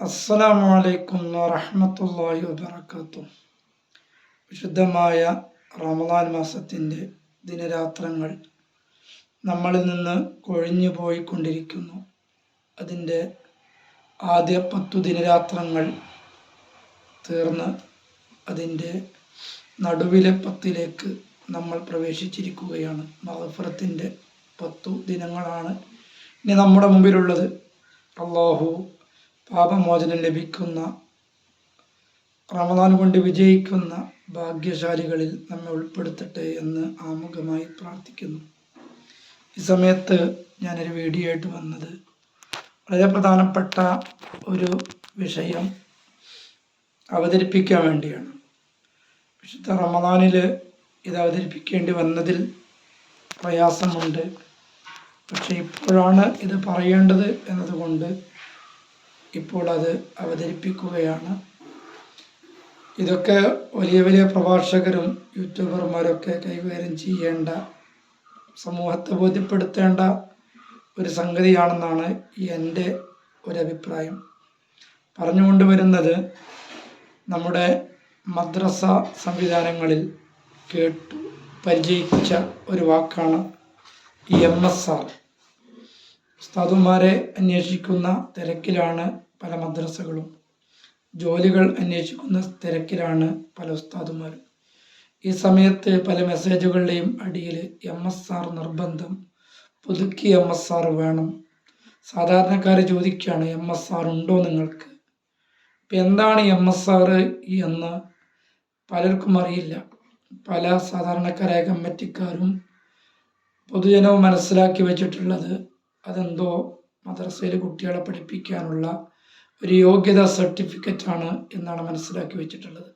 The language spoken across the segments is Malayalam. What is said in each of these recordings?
അസ്സലാമു അലൈക്കും വറഹ്മത്തുള്ളാഹി വബറകാതുഹു. വിശുദ്ധമായ റമദാൻ മാസത്തിന്റെ ദിനരാത്രങ്ങൾ നമ്മളിൽ നിന്ന് കൊഴിഞ്ഞു പോയിക്കൊണ്ടിരിക്കുന്നു. അതിന്റെ ആദ്യ പത്തു ദിനരാത്രങ്ങൾ തീർന്ന് അതിന്റെ നടുവിലെ പത്തിലേക്ക് നമ്മൾ പ്രവേശിച്ചിരിക്കുകയാണ്. മഹഫറത്തിന്റെ പത്തു ദിനങ്ങളാണ് ഇനി നമ്മുടെ മുമ്പിലുള്ളത്. അള്ളാഹു പാപമോചനം ലഭിക്കുന്ന റമദാൻ കൊണ്ട് വിജയിക്കുന്ന ഭാഗ്യശാലികളിൽ നമ്മെ ഉൾപ്പെടുത്തട്ടെ എന്ന് ആമുഖമായി പ്രാർത്ഥിക്കുന്നു. ഈ സമയത്ത് ഞാനൊരു വീഡിയോ ആയിട്ട് വന്നത് വളരെ പ്രധാനപ്പെട്ട ഒരു വിഷയം അവതരിപ്പിക്കാൻ വേണ്ടിയാണ്. വിശുദ്ധ റമദാനിൽ ഇത് അവതരിപ്പിക്കേണ്ടി വന്നതിൽ പ്രയാസമുണ്ട്. പക്ഷെ ഇപ്പോഴാണ് ഇത് പറയേണ്ടത് എന്നതുകൊണ്ട് ഇപ്പോൾ അത് അവതരിപ്പിക്കുകയാണ്. ഇതൊക്കെ വലിയ വലിയ പ്രഭാഷകരും യൂട്യൂബർമാരൊക്കെ കൈകാര്യം ചെയ്യേണ്ട സമൂഹത്തെ ബോധ്യപ്പെടുത്തേണ്ട ഒരു സംഗതിയാണെന്നാണ് എന്റെ ഒരു അഭിപ്രായം പറഞ്ഞുകൊണ്ട് വരുന്നത് നമ്മുടെ മദ്രസ സംവിധാനങ്ങളിൽ കേട്ടു പരിചയിച്ച ഒരു വാക്കാണ് എം എസ് ആർ. ഉസ്താദുമാരെ അന്വേഷിക്കുന്ന തിരക്കിലാണ് പല മദ്രസകളും. ജോലികൾ അന്വേഷിക്കുന്ന തിരക്കിലാണ് പല ഉസ്താദുമാരും. ഈ സമയത്ത് പല മെസ്സേജുകളുടെയും അടിയിൽ എം എസ് ആർ നിർബന്ധം. പുതുക്കി എം എസ് ആർ വേണം. സാധാരണക്കാർ ചോദിക്കുകയാണ് എം എസ് ആർ ഉണ്ടോ നിങ്ങൾക്ക്? ഇപ്പം എന്താണ് എം എസ് ആർ എന്ന് പലർക്കും അറിയില്ല. പല സാധാരണക്കാരായ കമ്മിറ്റിക്കാരും പൊതുജനവും മനസ്സിലാക്കി വെച്ചിട്ടുള്ളത് അതെന്തോ മദ്രസയിൽ കുട്ടികളെ പഠിപ്പിക്കാനുള്ള ഒരു യോഗ്യത സർട്ടിഫിക്കറ്റ് ആണ് എന്നാണ് മനസ്സിലാക്കി വെച്ചിട്ടുള്ളത്.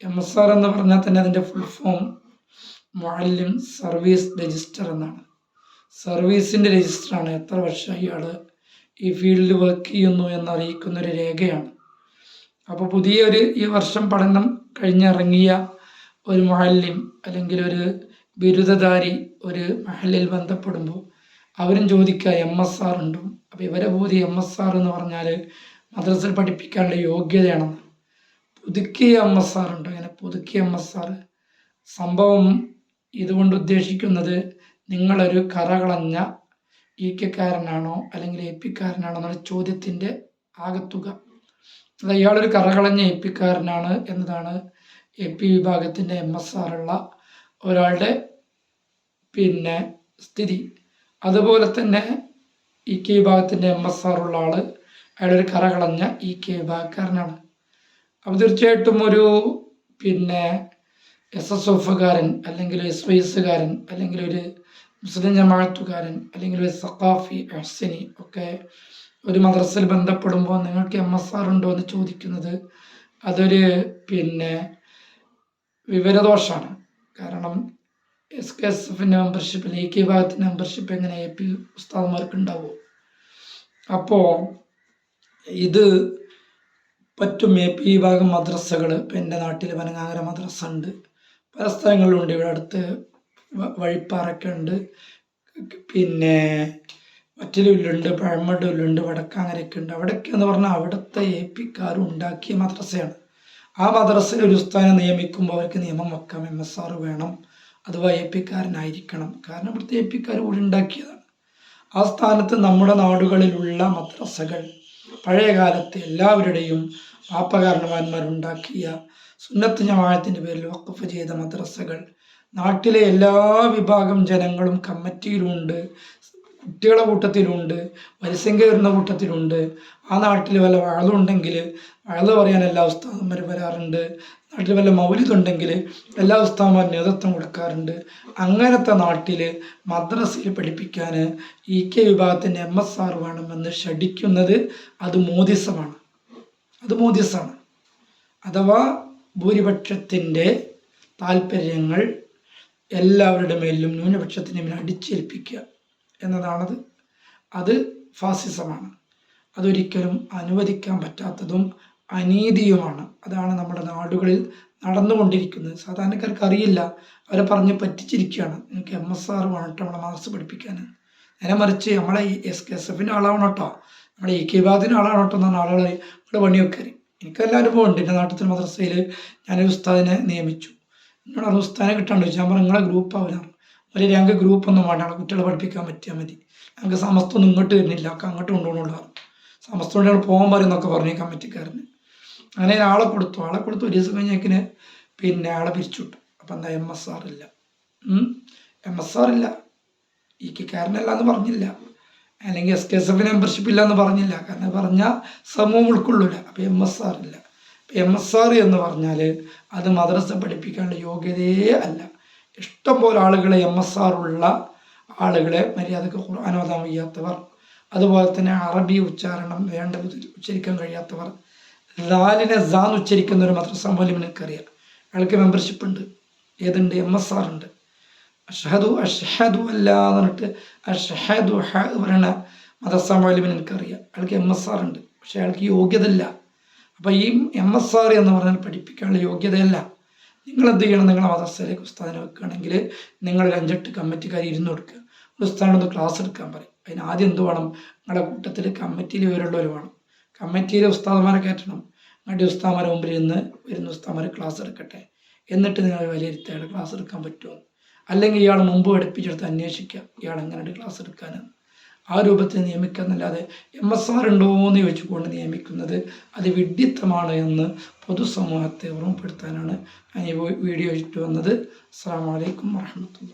എം എസ് ആർ എന്ന് പറഞ്ഞാൽ തന്നെ അതിന്റെ ഫുൾ ഫോം മുഅല്ലിം സർവീസ് രജിസ്റ്റർ എന്നാണ്. സർവീസിന്റെ രജിസ്റ്ററാണ് എത്ര വർഷം ഇയാൾ ഈ ഫീൽഡിൽ വർക്ക് ചെയ്യുന്നു എന്നറിയിക്കുന്ന ഒരു രേഖയാണ്. അപ്പോൾ പുതിയൊരു ഈ വർഷം പഠനം കഴിഞ്ഞിറങ്ങിയ ഒരു മുഅല്ലിം അല്ലെങ്കിൽ ഒരു ബിരുദധാരി ഒരു മഹലിൽ ബന്ധപ്പെടുമ്പോൾ അവരും ചോദിക്കുക എം എസ് ആർ ഉണ്ടോ? അപ്പോൾ ഇവരെ ബോധി എം എസ് ആർ എന്ന് പറഞ്ഞാൽ മദ്രസയിൽ പഠിപ്പിക്കാനുള്ള യോഗ്യതയാണെന്ന്. പുതുക്കിയ എം എസ് ആർ ഉണ്ടോ? അങ്ങനെ പുതുക്കിയ എം എസ് ആർ സംഭവം ഇതുകൊണ്ട് ഉദ്ദേശിക്കുന്നത് നിങ്ങളൊരു കറകളഞ്ഞ ഇ കെക്കാരനാണോ അല്ലെങ്കിൽ എ പിക്കാരനാണോ എന്നുള്ള ചോദ്യത്തിന്റെ ആകത്തുക. അത് ഇയാളൊരു കറകളഞ്ഞ എ പിക്കാരനാണ് എന്നതാണ് എ പി വിഭാഗത്തിന്റെ എം എസ് ആർ ഉള്ള ഒരാളുടെ പിന്നെ സ്ഥിതി. അതുപോലെ തന്നെ ഇ കെ വിഭാഗത്തിന്റെ എം എസ് ആർ ഉള്ള ആൾ അയാളൊരു കറകളഞ്ഞ ഇ കെ വിഭാഗക്കാരനാണ് അപ്പോൾ തീർച്ചയായിട്ടും ഒരു പിന്നെ എസ് എസ് എഫുകാരൻ അല്ലെങ്കിൽ എസ് വൈ എസുകാരൻ അല്ലെങ്കിൽ ഒരു മുസ്ലിം ജമാഅത്തുകാരൻ അല്ലെങ്കിൽ ഒരു സഖാഫി അഹ്സനി ഒക്കെ ഒരു മദ്രസയിൽ ബന്ധപ്പെടുമ്പോൾ നിങ്ങൾക്ക് എം എസ് ആർ ഉണ്ടോ എന്ന് ചോദിക്കുന്നത് അതൊരു പിന്നെ വിവരദോഷമാണ് കാരണം എസ് കെ എസ് എഫിന്റെ മെമ്പർഷിപ്പിൽ എ കെ വിഭാഗത്തിന്റെ മെമ്പർഷിപ്പ് എങ്ങനെ എ പി ഉസ്താദ്മാർക്ക് ഉണ്ടാവും അപ്പോൾ ഇത് പറ്റും എ പി വിഭാഗം മദ്രസകൾ ഇപ്പം എന്റെ നാട്ടിൽ പനങ്ങാങ്ങര മദ്രസ ഉണ്ട് പല സ്ഥലങ്ങളിലുണ്ട്. ഇവിടെ അടുത്ത് വഴിപ്പാറൊക്കെ ഉണ്ട് പിന്നെ മറ്റിലുണ്ട് പഴമടൂരിലുണ്ട് വടക്കാങ്ങരയൊക്കെ ഉണ്ട് അവിടെയൊക്കെ എന്ന് പറഞ്ഞാൽ അവിടുത്തെ എ പിക്കാർ ഉണ്ടാക്കിയ മദ്രസയാണ്. ആ മദ്രസയിൽ ഒരു ഉസ്താദിനെ നിയമിക്കുമ്പോൾ അവർക്ക് നിയമം വെക്കാം എം എസ് ആർ വേണം. അഥവാ എ കാരണം ഇവിടുത്തെ എ പിക്കാർ കൂടി ഉണ്ടാക്കിയതാണ്. ആ സ്ഥാനത്ത് നമ്മുടെ നാടുകളിലുള്ള മദ്രസകൾ പഴയ കാലത്ത് എല്ലാവരുടെയും പാപ്പകാരണവാന്മാരുണ്ടാക്കിയ സുന്നത്ത് ജമാഴത്തിന്റെ പേരിൽ വക്കഫ് ചെയ്ത മദ്രസകൾ നാട്ടിലെ എല്ലാ വിഭാഗം ജനങ്ങളും കമ്മിറ്റിയിലുണ്ട്. കുട്ടികളെ കൂട്ടത്തിലുണ്ട് മത്സ്യം വരുന്ന കൂട്ടത്തിലുണ്ട്. ആ നാട്ടിൽ വല്ല വഴലുണ്ടെങ്കിൽ വഴുത് പറയാൻ എല്ലാ ഉസ്താദന്മാരും വരാറുണ്ട്. നാട്ടിൽ വല്ല മൗലിതുണ്ടെങ്കിൽ എല്ലാ ഉസ്താദന്മാരും നേതൃത്വം കൊടുക്കാറുണ്ട്. അങ്ങനത്തെ നാട്ടിൽ മദ്രസയിൽ പഠിപ്പിക്കാൻ ഇ കെ വിഭാഗത്തിന്റെ എം എസ് ആർ വേണമെന്ന് ഷടിക്കുന്നത് അത് മോദിസമാണ്. അത് മോദിസാണ് അഥവാ ഭൂരിപക്ഷത്തിന്റെ താല്പര്യങ്ങൾ എല്ലാവരുടെ മേലിലും ന്യൂനപക്ഷത്തിന്റെ മേലും അടിച്ചേൽപ്പിക്കുക. എന്നതാണത്. അത് ഫാസിസമാണ്. അതൊരിക്കലും അനുവദിക്കാൻ പറ്റാത്തതും അനീതിയുമാണ്. അതാണ് നമ്മുടെ നാടുകളിൽ നടന്നുകൊണ്ടിരിക്കുന്നത്. സാധാരണക്കാർക്ക് അറിയില്ല. അവരെ പറഞ്ഞ് പറ്റിച്ചിരിക്കുകയാണ്. നിങ്ങൾക്ക് എം എസ് ആർ വേണം കേട്ടോ നമ്മളെ മദ്രസ പഠിപ്പിക്കാൻ നേരെ മറിച്ച് നമ്മളെ എസ് കെ എസ് എഫിന്റെ ആളാവണം കേട്ടോ നമ്മുടെ ഇ കെ ബാദിന്റെ ആളാണ് കേട്ടോ എന്ന് പറഞ്ഞ ആളുകൾ ഇവിടെ പണിയൊക്കെ എനിക്കെല്ലാം അനുഭവം ഉണ്ട്. എന്റെ നാട്ടിൽ മദ്രസയിൽ ഞാനൊരു ഉസ്താദിനെ നിയമിച്ചു. എന്നോട് ഉസ്താദിനെ കിട്ടാണ്ട് ചോദിച്ചു ഞാൻ പറഞ്ഞു നിങ്ങളെ ഗ്രൂപ്പ് ഒരു ഞങ്ങൾക്ക് ഗ്രൂപ്പ് ഒന്നും വേണ്ട. കുട്ടികളെ പഠിപ്പിക്കാൻ പറ്റിയാൽ മതി. ഞങ്ങൾക്ക് സമസ്തൊന്നും ഇങ്ങോട്ട് വരുന്നില്ല. ഒക്കെ അങ്ങോട്ട് കൊണ്ട് ഞങ്ങൾ പോകാൻ പറയുന്നൊക്കെ പറഞ്ഞു കമ്മിറ്റിക്കാരന് അങ്ങനെ ആളെ കൊടുത്തു. ആളെ കൊടുത്തു. ഒരു ദിവസം കഴിഞ്ഞേക്കിന് പിന്നെ ആളെ പിരിച്ചുവിട്ടു. അപ്പം എന്താ എം എസ് ആർ ഇല്ല. എം എസ് ആർ ഇല്ല. ഈ കാരനല്ല എന്ന് പറഞ്ഞില്ല. അല്ലെങ്കിൽ S K S F membership ഇല്ല എന്ന് പറഞ്ഞില്ല. കാരണം പറഞ്ഞാൽ സമൂഹം ഉൾക്കൊള്ളൂല. അപ്പം എം എസ് ആർ ഇല്ല. എം എസ് ആർ എന്ന് പറഞ്ഞാൽ അത് മദ്രസ പഠിപ്പിക്കാനുള്ള യോഗ്യതയേ അല്ല. ഇഷ്ടം പോലെ ആളുകളെ എം എസ് ആർ ഉള്ള ആളുകളെ മര്യാദയ്ക്ക് ഖുർആൻ ഓതാൻ അതുപോലെ തന്നെ അറബി ഉച്ചാരണം വേണ്ട ഉച്ചരിക്കാൻ കഴിയാത്തവർ ലാലിനെ സാന്ന് ഉച്ചരിക്കുന്ന ഒരു മദ്രസ പോലും എനിക്കറിയാം. അയാൾക്ക് മെമ്പർഷിപ്പ് ഉണ്ട്. ഏതുണ്ട്? എം എസ് ആർ ഉണ്ട്. അഷഹദു അഷഹദു അല്ല എന്ന് പറഞ്ഞിട്ട് അഷഹദു ഹ പറയണ മദ്രസ മൗലിമിന് എനിക്കറിയാം. അയാൾക്ക് എം എസ് ആർ ഉണ്ട്. പക്ഷെ അയാൾക്ക് യോഗ്യതയില്ല. അപ്പം അപ്പോൾ ഈ എം എസ് ആർ എന്ന് പറഞ്ഞാൽ പഠിപ്പിക്കാനുള്ള യോഗ്യതയല്ല. നിങ്ങൾ എന്ത് ചെയ്യണം? നിങ്ങളെ മദർസയിലേക്ക് ഉസ്താദിനെ വെക്കുകയാണെങ്കിൽ നിങ്ങൾ അഞ്ചെട്ട് കമ്മിറ്റിക്കാർ ഇരുന്ന് കൊടുക്കുക. ഉസ്താദിനൊന്ന് ക്ലാസ് എടുക്കാൻ പറയും. അതിന് ആദ്യം എന്ത് വേണം? നിങ്ങളുടെ കൂട്ടത്തിൽ കമ്മിറ്റിയിൽ വിവരമുള്ളവർ വേണം. കമ്മിറ്റിയിലെ ഉസ്താദന്മാരെ കയറ്റണം. എന്നിട്ട് ഉസ്താമാരെ മുമ്പിൽ ഇരുന്ന് വരുന്ന ഉസ്താമാരെ ക്ലാസ് എടുക്കട്ടെ. എന്നിട്ട് നിങ്ങൾ വിലയിരുത്തുക ക്ലാസ് എടുക്കാൻ പറ്റുമോ? അല്ലെങ്കിൽ ഇയാൾ മുമ്പ് പഠിപ്പിച്ചെടുത്ത് അന്വേഷിക്കുക. ഇയാൾ എങ്ങനെയുണ്ട് ക്ലാസ് എടുക്കാൻ? ആ രൂപത്തിൽ നിയമിക്കുക എന്നല്ലാതെ എം എസ് ആർ ഉണ്ടോ എന്ന് ചോദിച്ചുകൊണ്ട് നിയമിക്കുന്നത് അത് വിഡ്ഢിത്തമാണ് എന്ന് പൊതുസമൂഹത്തെ ഓർമ്മപ്പെടുത്താനാണ് ഞാൻ ഈ വീഡിയോ ഇട്ട് വന്നത്. അസ്സാം വലൈക്കും വാഹമത്തുള്ള